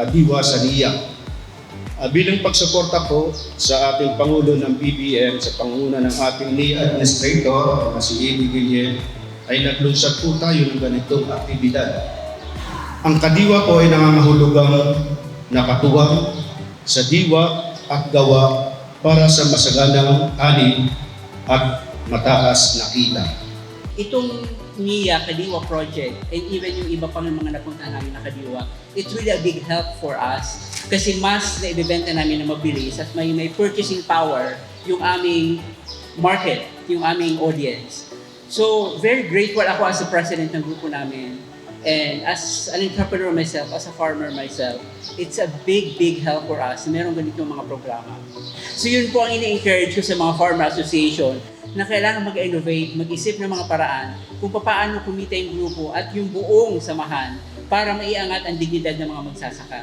Kadiwa sa NIA. Ah, bilang pagsuporta po sa ating Pangulo ng BBM sa panguna ng ating NIA Administrator na si Amy Guillen, ay naglunsad po tayo ng ganitong aktibidad. Ang Kadiwa po ay nangangahulugang nakatuwang sa diwa at gawa para sa masaganang ani at mataas na kita. Itong NIA Kadiwa project and even yung iba pang mga napuntahan namin na Kadiwa, it's really a big help for us kasi mas na-ibibenta namin na mabilis at may, may purchasing power yung aming market, yung aming audience. So, very grateful ako as a president ng grupo namin and as an entrepreneur myself, as a farmer myself, it's a big, big help for us na meron ganitong mga programa. So yun po ang ini-encourage ko sa mga farmer association na kailangan mag-innovate, mag-isip ng mga paraan kung paano kumita yung grupo at yung buong samahan para maiangat ang dignidad ng mga magsasaka.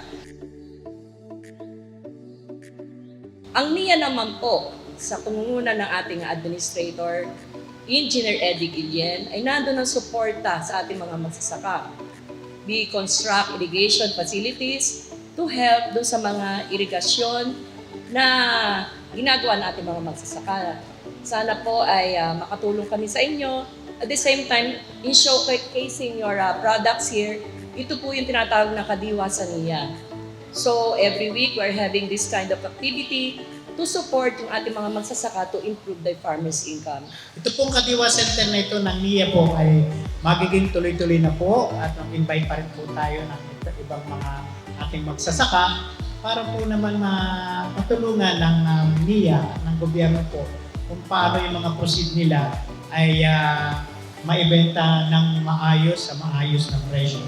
Ang NIA naman po, sa pangunguna ng ating administrator, Engineer Eddie Guillen, ay nandun ng suporta sa ating mga magsasaka. We construct irrigation facilities to help dun sa mga irigasyon na ginagawa ng ating mga magsasaka. Sana po ay ah, makatulong kami sa inyo. At the same time, in showcasing your ah, products here, ito po yung tinatawag na kadiwa sa NIA. So every week we're having this kind of activity to support yung ating mga magsasaka to improve their farmers' income. Ito pong Kadiwa Center na ito ng NIA po ay magiging tuloy-tuloy na po at mag-invite pa rin po tayo ng ibang mga ating magsasaka para po naman na matulungan ng um, NIA ng gobyerno po kung paano yung mga proceed nila ay ah, maibenta ng maayos sa maayos na presyo.